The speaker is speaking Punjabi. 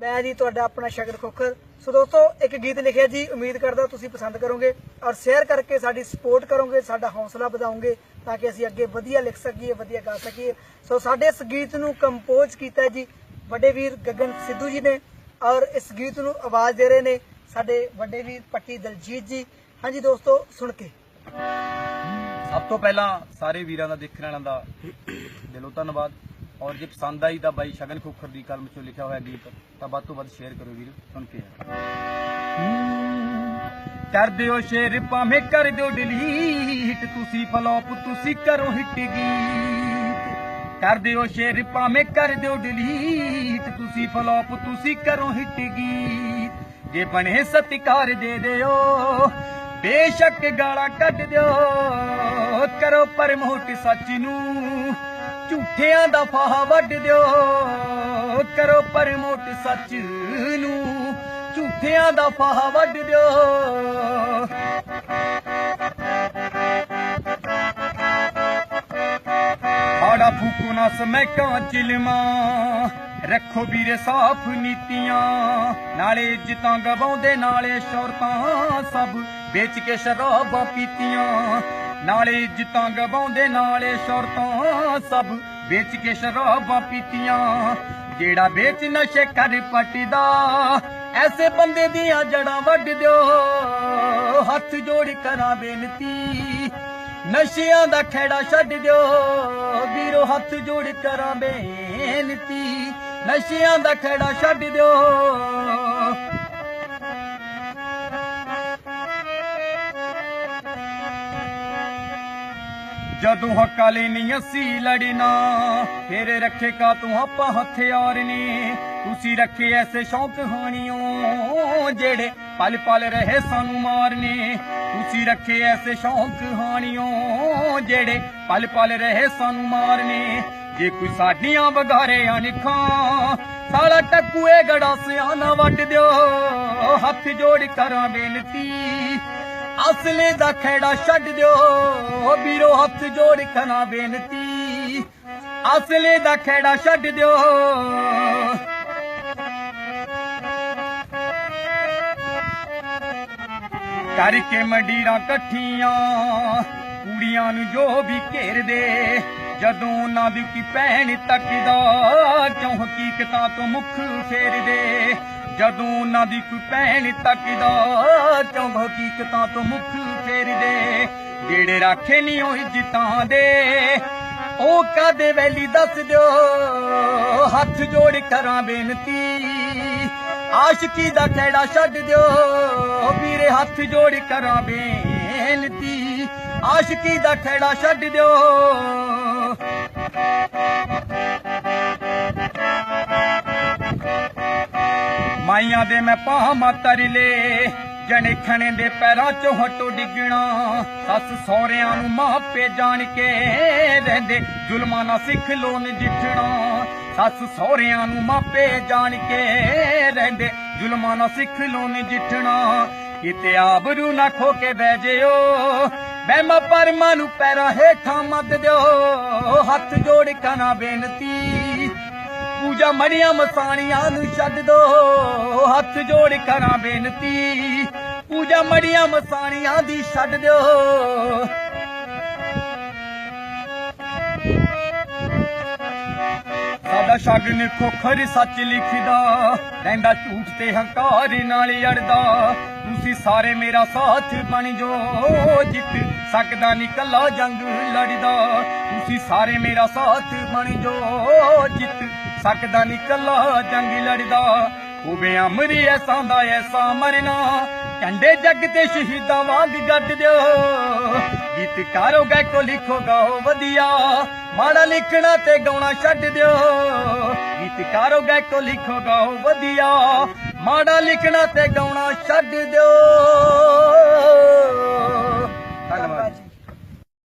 ਮੈਂ ਜੀ ਤੁਹਾਡਾ ਆਪਣਾ ਸ਼ਗਨ ਖੋਖਰ। ਸੋ ਦੋਸਤੋ, ਇੱਕ ਗੀਤ ਲਿਖਿਆ ਜੀ, ਉਮੀਦ ਕਰਦਾ ਤੁਸੀਂ ਪਸੰਦ ਕਰੋਗੇ ਔਰ ਸ਼ੇਅਰ ਕਰਕੇ ਸਾਡੀ ਸਪੋਰਟ ਕਰੋਗੇ, ਸਾਡਾ ਹੌਸਲਾ ਵਧਾਓਗੇ ਤਾਂ ਕਿ ਅਸੀਂ ਅੱਗੇ ਵਧੀਆ ਲਿਖ ਸਕੀਏ, ਵਧੀਆ ਗਾ ਸਕੀਏ। ਸੋ ਸਾਡੇ ਇਸ ਗੀਤ ਨੂੰ ਕੰਪੋਜ਼ ਕੀਤਾ ਜੀ ਵੱਡੇ ਵੀਰ ਗਗਨ ਸਿੱਧੂ ਜੀ ਨੇ ਔਰ ਇਸ ਗੀਤ ਨੂੰ ਆਵਾਜ਼ ਦੇ ਰਹੇ ਨੇ ਸਾਡੇ ਵੱਡੇ ਵੀਰ ਪੱਟੀ ਦਲਜੀਤ ਜੀ। ਹਾਂਜੀ ਦੋਸਤੋ, ਸੁਣ ਕੇ। ਸਭ ਤੋਂ ਪਹਿਲਾਂ ਸਾਰੇ ਵੀਰਾਂ ਦਾ ਦੇਖਣ ਵਾਲਿਆਂ ਦਾ ਦਿਲੋਂ ਧੰਨਵਾਦ। ਔਰ ਜੇ ਪਸੰਦ ਆਈ ਤਾਂ ਬਾਈ ਸ਼ਗਨ ਖੋਖਰ ਦੀ ਕਲਮ ਚੋਂ ਲਿਖਿਆ ਹੋਇਆ ਗੀਤ ਤਾਂ ਵੱਧ ਤੋਂ ਵੱਧ ਸ਼ੇਅਰ ਕਰੋ ਵੀਰ, ਸੁਣ ਕੇ। ਕਰ ਦਿਓ ਸ਼ੇਰ ਭਾਵੇਂ ਕਰ ਦਿਓ ਡਿਲੀਟ ਤੁਸੀਂ ਫਲੋਪ ਤੁਸੀਂ ਕਰੋ ਹਿੱਟ ਗੀਤ। ਕਰ ਦਿਓ ਸ਼ੇਰ ਭਾਵੇਂ ਕਰ ਦਿਓ ਡਿਲੀਟ ਤੁਸੀਂ ਫਲੋਪ ਤੁਸੀਂ ਕਰੋ ਹਿੱਟ ਗੀਤ। ਜੇ ਬਣੇ ਸਤਿਕਾਰ ਦੇ ਦਿਓ, ਬੇਸ਼ੱਕ ਗਾਲਾਂ ਕੱਢ ਦਿਓ। ਕਰੋ ਪਰਮੋਟ ਸੱਚ ਨੂੰ ਝੂਠਿਆਂ ਦਾ ਫਾਹਾ ਵੱਢ ਦਿਓ। ਕਰੋ ਪਰਮੋਟ ਸੱਚ ਨੂੰ। ਝੂਠਿਆਂ ਦਾ ਫਾਹਾ ਵੱਢ ਦਿਓ। ਆੜਾ ਫੂਕੂ ਨਾ ਸਮੈਕਾਂ, ਚਿਲਮਾ। ਰੱਖੋ ਵੀਰੇ ਸਾਫ਼ ਨੀਤੀਆਂ, ਨਾਲੇ ਇੱਜ਼ਤਾਂ ਗਵਾਉਂਦੇ ਨਾਲੇ ਸ਼ੌਰਤਾਂ ਸਭ ਵੇਚ ਕੇ ਸ਼ਰਾਬਾਂ ਪੀਤੀਆਂ। ਨਾਲੇ ਇੱਜ਼ਤਾਂ ਗਵਾਉਂਦੇ ਨਾਲੇ ਸ਼ੌਰਤਾਂ ਸਭ ਵੇਚ ਕੇ ਸ਼ਰਾਬਾਂ ਪੀਤੀਆਂ। ਜਿਹੜਾ ਵੇਚ ਨਸ਼ੇ ਕਰ ਪਟਦਾ, ਐਸੇ ਬੰਦੇ ਦੀਆਂ ਜੜਾਂ ਵੱਢ ਦਿਓ। ਹੱਥ ਜੋੜ ਕਰਾਂ ਬੇਨਤੀ, ਨਸ਼ਿਆਂ ਦਾ ਖੇੜਾ ਛੱਡ ਦਿਓ। ਵੀਰੋ, ਹੱਥ ਜੋੜ ਕਰਾਂ ਬੇਨਤੀ। ਨਸ਼ਿਆਂ ਦਾ ਖੇੜਾ ਛੱਡ ਦਿਓ। ਜਦੋਂ ਹੱਕਾਂ ਲਈ ਨਹੀਂ ਅਸੀਂ ਲੜਨਾ, ਫੇਰ ਰੱਖੇ ਕਾ ਤੂੰ ਆਪਾਂ ਹਥਿਆਰ ਨੇ ਤੁਸੀਂ ਰੱਖੇ ਐਸੇ ਸ਼ੌਂਕ ਹਾਣੀਓ, ਜਿਹੜੇ ਪਲ ਪਲ ਰਹੇ ਸਾਨੂੰ ਮਾਰਨੇ। ਤੁਸੀਂ ਰੱਖੇ ਐਸੇ ਸ਼ੌਂਕ ਹਾਣੀਓ, ਜਿਹੜੇ ਪਲ ਪਲ ਰਹੇ ਸਾਨੂੰ ਮਾਰਨੇ। ਜੇ ਕੋਈ ਸਾਡੀਆਂ ਵਗਾਰਿਆਂ ਨਿਖਾਂ, ਸਾਲਾ ਟੱਕੂਏ ਗੜਾਸਿਆਂ ਨਾ ਵੱਢ ਦਿਓ। ਹੱਥ ਜੋੜ ਕਰਾਂ ਬੇਨਤੀ ਅਸਲੇ ਦਾ ਖੇੜਾ ਛੱਡ ਦਿਓ। ਵੀਰੋ, ਹੱਥ ਜੋੜ ਕਰਾਂ ਬੇਨਤੀ। ਅਸਲੇ ਦਾ ਖੇੜਾ ਛੱਡ ਦਿਓ। ਕਰਕੇ ਮੰਡੀਰਾਂ ਇਕੱਠੀਆਂ, ਕੁੜੀਆਂ ਨੂੰ ਜੋ ਵੀ ਘੇਰਦੇ ਜਦੋਂ ਉਹਨਾਂ ਦੀ ਕੀ ਭੈਣ ਤੱਕਦਾ ਕਿਉਂ ਕਿਤਾ ਤੋਂ ਮੁਖ ਫੇਰਦੇ ਜਦੋਂ ਉਹਨਾਂ ਦੀ ਕੋਈ ਭੈਣ ਤੱਕਦਾ ਕਿਉਂ ਹਕੀਕਤਾਂ ਤੋਂ ਮੁਖ ਫੇਰਦੇ, ਜਿਹੜੇ ਰਾਖੇ ਨਹੀਂ ਉਹ ਇੱਜ਼ਤਾਂ ਦੇ, ਉਹ ਕਾਦੇ ਵੈਲੀ ਦੱਸ ਦਿਓ? ਹੱਥ ਜੋੜ ਕਰਾਂ ਬੇਨਤੀ, ਆਸ਼ਕੀ ਦਾ ਖੇੜਾ ਛੱਡ ਦਿਓ। ਵੀਰੇ, ਹੱਥ ਜੋੜ ਕਰਾਂ ਬੇਨਤੀ, ਆਸ਼ਕੀ ਦਾ ਖੇੜਾ ਛੱਡ ਦਿਓ। ਮਾਈਆਂ ਦੇ ਮੈਂ ਪਾਹਾਂ ਤਰਲੇ ਜਣੇ ਖਣੇ ਦੇ ਪੈਰਾਂ ਚੋਂ ਹਟੋ ਡਿੱਗਣਾ। ਸੱਸ ਸਹੁਰਿਆਂ ਨੂੰ ਮਾਪੇ ਜਾਣ ਕੇ ਰਹਿੰਦੇ। ਜ਼ੁਲਮਾਂ ਨਾਲ ਸਿੱਖ ਲੋ ਜਿੱਠਣਾ। ਸੱਸ ਸਹੁਰਿਆਂ ਨੂੰ ਮਾਪੇ ਜਾਣ ਕੇ ਰਹਿੰਦੇ। ਜ਼ੁਲਮਾਂ ਨਾਲ ਸਿੱਖ ਲੋ ਨਜਿੱਠਣਾ ਕਿਤੇ ਆਬਰੂ ਨਾ ਖੋ ਕੇ ਬਹਿ ਜਿਓ। ਬਹਿਮਾ ਪਰਮਾਂ ਨੂੰ ਪੈਰਾਂ ਹੇਠਾਂ ਮੱਤ ਦਿਓ। ਹੱਥ ਜੋੜ ਕਰਾਂ ਬੇਨਤੀ ਪੂਜਾ ਮੜੀਆਂ ਮਸਾਣੀਆਂ ਨੂੰ ਛੱਡ ਦੋ, ਹੱਥ ਜੋੜ ਕਰਾਂ ਬੇਨਤੀ। ਪੂਜਾ ਮੜੀਆਂ ਮਸਾਣੀਆਂ ਦੀ ਛੱਡ ਦਿਓ। ਸਾਡਾ ਸ਼ਗਨ ਖੋਖਰ ਸੱਚ ਲਿਖਦਾ ਰਹਿੰਦਾ ਝੂਠ ਤੇ ਹੰਕਾਰ ਨਾਲ ਅੜਦਾ। ਤੁਸੀਂ ਸਾਰੇ ਮੇਰਾ ਸਾਥ ਬਣ ਜੋ ਜਿੱਤ ਸਕਦਾ ਨਹੀਂ ਕੱਲਾ ਜੰਗ ਲੜਦਾ। ਤੁਸੀਂ ਸਾਰੇ ਮੇਰਾ ਸਾਥ ਬਣ ਜੋ ਜਿੱਤ ਸਕਦਾ ਨਹੀਂ ਕੱਲਾ ਜੰਗ ਲੜਦਾ। ਹੋਵੇ ਅਮਰੀ ਐਸਾਂ ਦਾ ਐਸਾ ਮਰਨਾ। ਕੰਡੇ ਜੱਗ ਤੇ ਸ਼ਹੀਦਾਂ ਵਾਂਗ ਗੱਡ ਦਿਓ। ਗੀਤ ਕਾਰੋ ਗਏ ਕੋ ਲਿਖੋ ਗਾਓ ਵਧੀਆ। ਮਾੜਾ ਲਿਖਣਾ ਤੇ ਗਾਉਣਾ ਛੱਡ ਦਿਓ। ਗੀਤ ਕਾਰੋ ਗਏ ਕੋ ਲਿਖੋ ਗਾਓ ਵਧੀਆ। ਮਾੜਾ ਲਿਖਣਾ ਤੇ ਗਾਉਣਾ ਛੱਡ ਦਿਓ। ਧੰਨਵਾਦ।